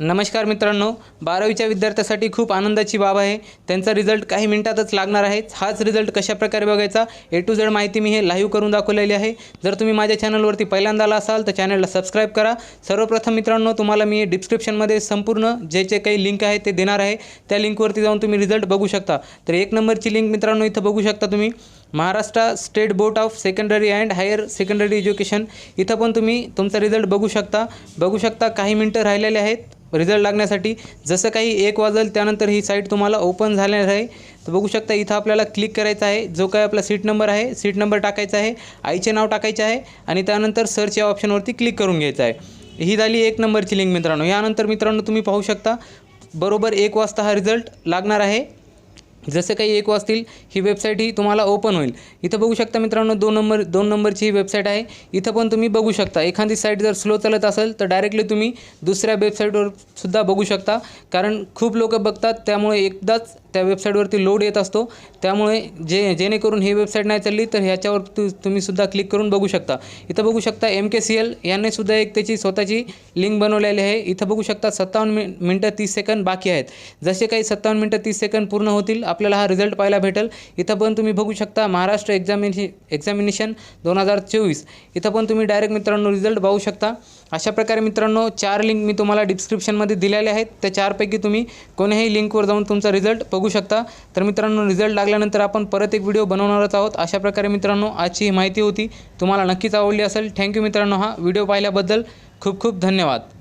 नमस्कार मित्रांनो बारावीच्या विद्यार्थ्यासाठी खूप आनंदाची बाब आहे. त्यांचा रिझल्ट काही मिनिटातच लागणार आहे. हाच रिझल्ट कशाप्रकारे बघायचा? ए टू झेड माहिती मी हे लाईव्ह करून दाखवलेली आहे. जर तुम्ही माझ्या चॅनलवरती पहिल्यांदा आला असाल तर चॅनलला सबस्क्राईब करा. सर्वप्रथम मित्रांनो तुम्हाला मी डिस्क्रिप्शनमध्ये संपूर्ण जे जे काही लिंक आहे ते देणार आहे. त्या लिंकवरती जाऊन तुम्ही रिझल्ट बघू शकता. तर एक नंबरची लिंक मित्रांनो इथं बघू शकता तुम्ही. Maharashtra state board of secondary and higher secondary education इथं पण तुम्ही तुमचा रिझल्ट बघू शकता. बघू शकता काही मिनटं राहिलेले आहेत. रिझल्ट लागण्यासाठी जसं काही एक वाजल त्यानंतर ही साईट तुम्हाला ओपन झालेली आहे. तर बघू शकता इथं आपल्याला क्लिक करायचं आहे. जो काय आपला सीट नंबर आहे सीट नंबर टाकायचा आहे आईचे नाव टाकायचे आहे आणि त्यानंतर सर्च या ऑप्शनवरती क्लिक करून घ्यायचं आहे. ही झाली एक नंबरची लिंक मित्रांनो. यानंतर मित्रांनो तुम्ही पाहू शकता बरोबर एक वाजता हा रिझल्ट लागणार आहे. जसे काही एक वाजतील ही वेबसाईट ही तुम्हाला ओपन होईल. इथं बघू शकता मित्रांनो दोन नंबर दोन नंबरची ही वेबसाईट आहे. इथं पण तुम्ही बघू शकता. एखादी साईट जर स्लो चालत असेल तर डायरेक्टली तुम्ही दुसऱ्या वेबसाईटवर सुद्धा बघू शकता. कारण खूप लोक बघतात त्यामुळे एकदाच त्या वेबसाईटवरती लोड येत असतो. त्यामुळे जे जेणेकरून ही वेबसाईट नाही चालली तर ह्याच्यावर तु तुम्हीसुद्धा क्लिक करून बघू शकता. इथं बघू शकता एम के सी एल यांनीसुद्धा एक त्याची स्वतःची लिंक बनवलेली आहे. इथं बघू शकता सत्तावन्न मिन मिनटं तीस सेकंद बाकी आहेत. जसे काही सत्तावन्न मिनटं तीस सेकंद पूर्ण होतील आपल्याला हा रिझल्ट पाहायला भेटेल. इथं पण तुम्ही बघू शकता महाराष्ट्र एक्झामिने एक्झामिनेशन दोन हजार चोवीस. इथं पण तुम्ही डायरेक्ट मित्रांनो रिझल्ट पाहू शकता. अशा प्रकारे मित्रांनो चार लिंक मी तुम्हाला डिस्क्रिप्शनमध्ये दिलेले आहेत. त्या चारपैकी तुम्ही कोणीही लिंकवर जाऊन तुमचा रिझल्ट बघू शकता. तर मित्रांनो रिझल्ट लागल्यानंतर आपण परत एक व्हिडिओ बनवणारच आहोत. अशा प्रकारे मित्रांनो आजची ही माहिती होती. तुम्हाला नक्कीच आवडली असेल. थँक्यू मित्रांनो हा व्हिडिओ पाहिल्याबद्दल. खूप खूप धन्यवाद.